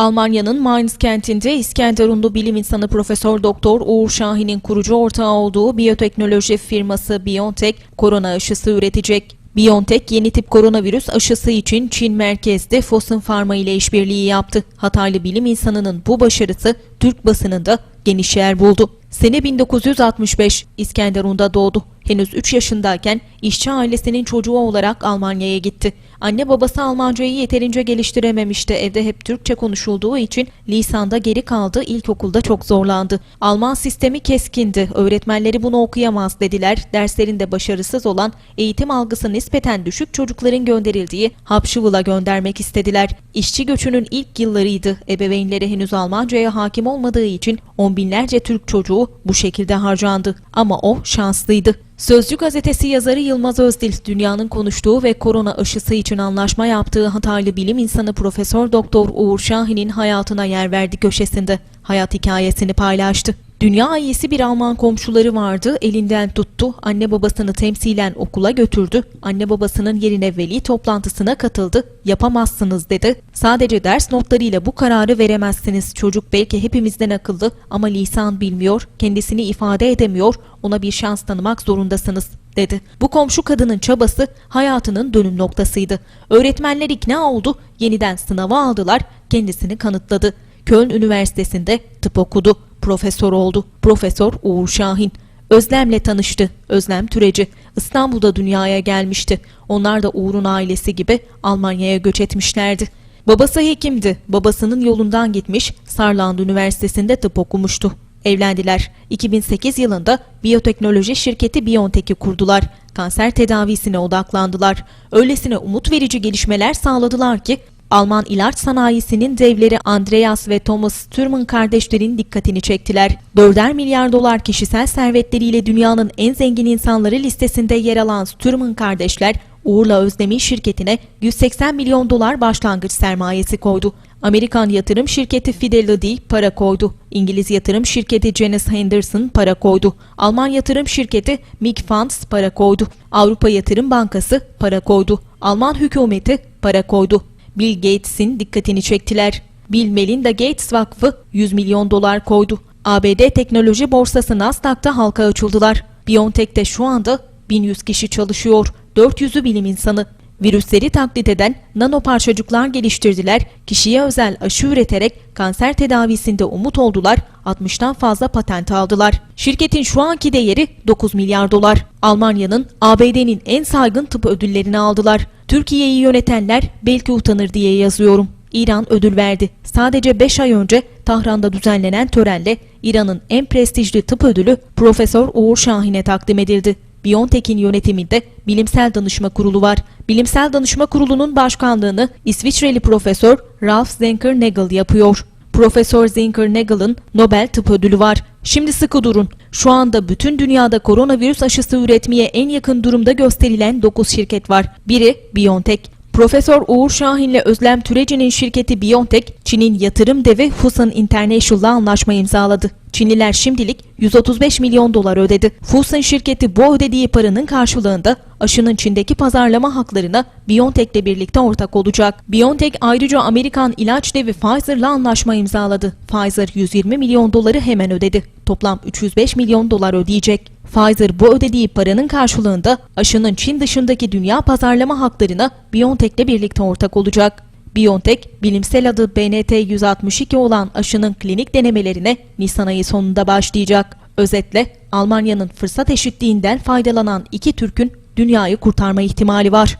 Almanya'nın Mainz kentinde İskenderunlu bilim insanı Profesör Doktor Uğur Şahin'in kurucu ortağı olduğu biyoteknoloji firması BioNTech korona aşısı üretecek. BioNTech yeni tip koronavirüs aşısı için Çin merkezde Fosun Pharma ile işbirliği yaptı. Hataylı bilim insanının bu başarısı Türk basınında geniş yer buldu. Sene 1965 İskenderun'da doğdu. Henüz 3 yaşındayken işçi ailesinin çocuğu olarak Almanya'ya gitti. Anne babası Almancayı yeterince geliştirememişti. Evde hep Türkçe konuşulduğu için lisanda geri kaldı. İlkokulda çok zorlandı. Alman sistemi keskindi. Öğretmenleri bunu okuyamaz dediler. Derslerinde başarısız olan, eğitim algısı nispeten düşük çocukların gönderildiği Hapşıvıl'a göndermek istediler. İşçi göçünün ilk yıllarıydı. Ebeveynleri henüz Almancaya hakim olmadığı için on binlerce Türk çocuğu bu şekilde harcandı. Ama o şanslıydı. Sözcü gazetesi yazarı Yılmaz Özdil, dünyanın konuştuğu ve korona aşısı için anlaşma yaptığı Hataylı bilim insanı Profesör Doktor Uğur Şahin'in hayatına yer verdi köşesinde. Hayat hikayesini paylaştı. Dünya iyisi bir Alman komşuları vardı, elinden tuttu, anne babasını temsilen okula götürdü, anne babasının yerine veli toplantısına katıldı, yapamazsınız dedi. Sadece ders notlarıyla bu kararı veremezsiniz. Çocuk belki hepimizden akıllı ama lisan bilmiyor, kendisini ifade edemiyor, ona bir şans tanımak zorundasınız dedi. Bu komşu kadının çabası hayatının dönüm noktasıydı. Öğretmenler ikna oldu, yeniden sınava aldılar, kendisini kanıtladı. Köln Üniversitesi'nde tıp okudu. Profesör oldu. Profesör Uğur Şahin. Özlem'le tanıştı. Özlem Türeci. İstanbul'da dünyaya gelmişti. Onlar da Uğur'un ailesi gibi Almanya'ya göç etmişlerdi. Babası hekimdi. Babasının yolundan gitmiş, Sarland Üniversitesi'nde tıp okumuştu. Evlendiler. 2008 yılında biyoteknoloji şirketi BioNTech'i kurdular. Kanser tedavisine odaklandılar. Öylesine umut verici gelişmeler sağladılar ki Alman ilaç sanayisinin devleri Andreas ve Thomas Thurman kardeşlerin dikkatini çektiler. 4'er milyar dolar kişisel servetleriyle dünyanın en zengin insanları listesinde yer alan Thurman kardeşler, Uğur'la Özlem'in şirketine 180 milyon dolar başlangıç sermayesi koydu. Amerikan yatırım şirketi Fidelity para koydu. İngiliz yatırım şirketi Janus Henderson para koydu. Alman yatırım şirketi MIG Funds para koydu. Avrupa Yatırım Bankası para koydu. Alman hükümeti para koydu. Bill Gates'in dikkatini çektiler. Bill Melinda Gates Vakfı 100 milyon dolar koydu. ABD teknoloji borsası Nasdaq'ta halka açıldılar. BioNTech'te şu anda 1100 kişi çalışıyor. 400'ü bilim insanı. Virüsleri taklit eden nano parçacıklar geliştirdiler, kişiye özel aşı üreterek kanser tedavisinde umut oldular, 60'tan fazla patent aldılar. Şirketin şu anki değeri 9 milyar dolar. Almanya'nın ABD'nin en saygın tıp ödüllerini aldılar. Türkiye'yi yönetenler belki utanır diye yazıyorum. İran ödül verdi. Sadece 5 ay önce Tahran'da düzenlenen törenle İran'ın en prestijli tıp ödülü Profesör Uğur Şahin'e takdim edildi. BioNTech'in yönetiminde Bilimsel Danışma Kurulu var. Bilimsel Danışma Kurulu'nun başkanlığını İsviçreli Profesör Ralf Zenker-Nagel yapıyor. Profesör Zenker-Nagel'ın Nobel Tıp Ödülü var. Şimdi sıkı durun. Şu anda bütün dünyada koronavirüs aşısı üretmeye en yakın durumda gösterilen 9 şirket var. Biri BioNTech. Profesör Uğur Şahin ile Özlem Türeci'nin şirketi BioNTech, Çin'in yatırım devi Fosun International'la anlaşma imzaladı. Çinliler şimdilik 135 milyon dolar ödedi. Fosun şirketi bu ödediği paranın karşılığında aşının Çin'deki pazarlama haklarına BioNTech'le birlikte ortak olacak. BioNTech ayrıca Amerikan ilaç devi Pfizer'la anlaşma imzaladı. Pfizer 120 milyon doları hemen ödedi. Toplam 305 milyon dolar ödeyecek. Pfizer bu ödediği paranın karşılığında aşının Çin dışındaki dünya pazarlama haklarına BioNTech'le birlikte ortak olacak. BioNTech, bilimsel adı BNT-162 olan aşının klinik denemelerine Nisan ayı sonunda başlayacak. Özetle Almanya'nın fırsat eşitliğinden faydalanan iki Türk'ün dünyayı kurtarma ihtimali var.